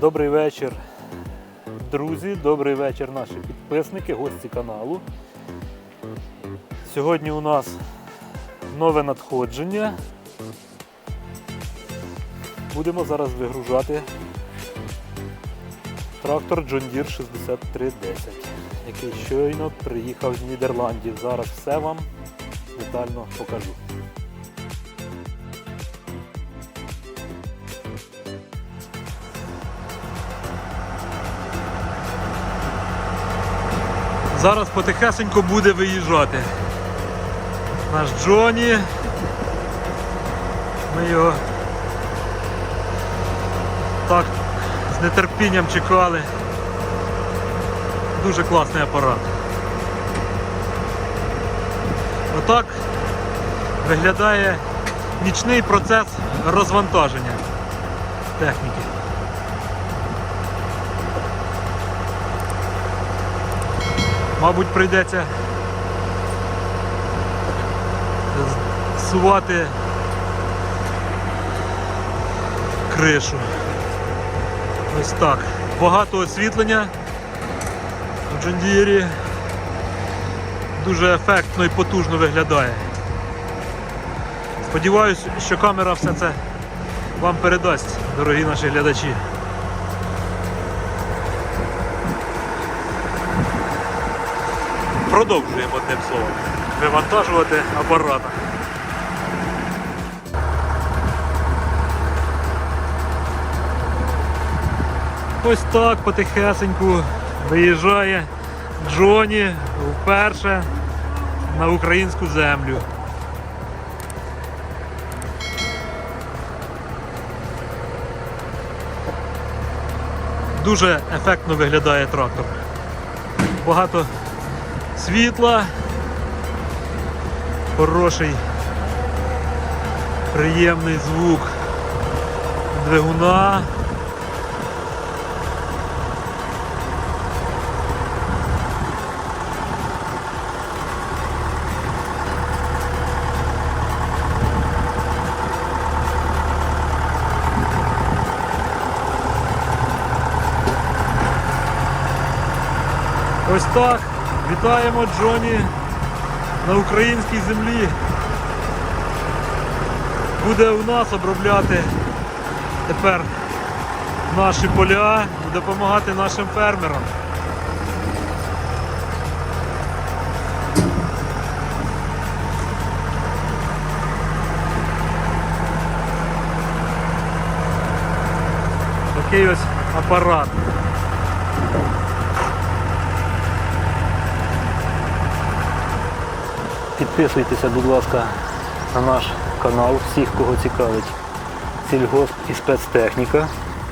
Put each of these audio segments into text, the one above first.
Добрий вечір, друзі, добрий вечір, наші підписники, гості каналу. Сьогодні у нас нове надходження. Будемо зараз вигружати трактор John Deere 6310, який щойно приїхав з Нідерландів. Зараз все вам детально покажу. Зараз потихесенько буде виїжджати. Наш Джоні. Ми його так з нетерпінням чекали. Дуже класний апарат. Отак виглядає нічний процес розвантаження техніки. Мабуть, прийдеться сувати кришу. Ось так. Багато освітлення в Джондірі. Дуже ефектно і потужно виглядає. Сподіваюсь, що камера все це вам передасть, дорогі наші глядачі. Продовжуємо одним словом вивантажувати апарата. Ось так потихесеньку виїжджає Джоні вперше на українську землю. Дуже ефектно виглядає трактор. Багато світла, хороший, приємний звук двигуна. Ось так. Вітаємо Джоні на українській землі. Буде у нас обробляти тепер наші поля і допомагати нашим фермерам. Такий ось апарат. Підписуйтеся, будь ласка, на наш канал, всіх, кого цікавить сільгосп і спецтехніка.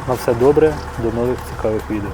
На все добре, до нових цікавих відео.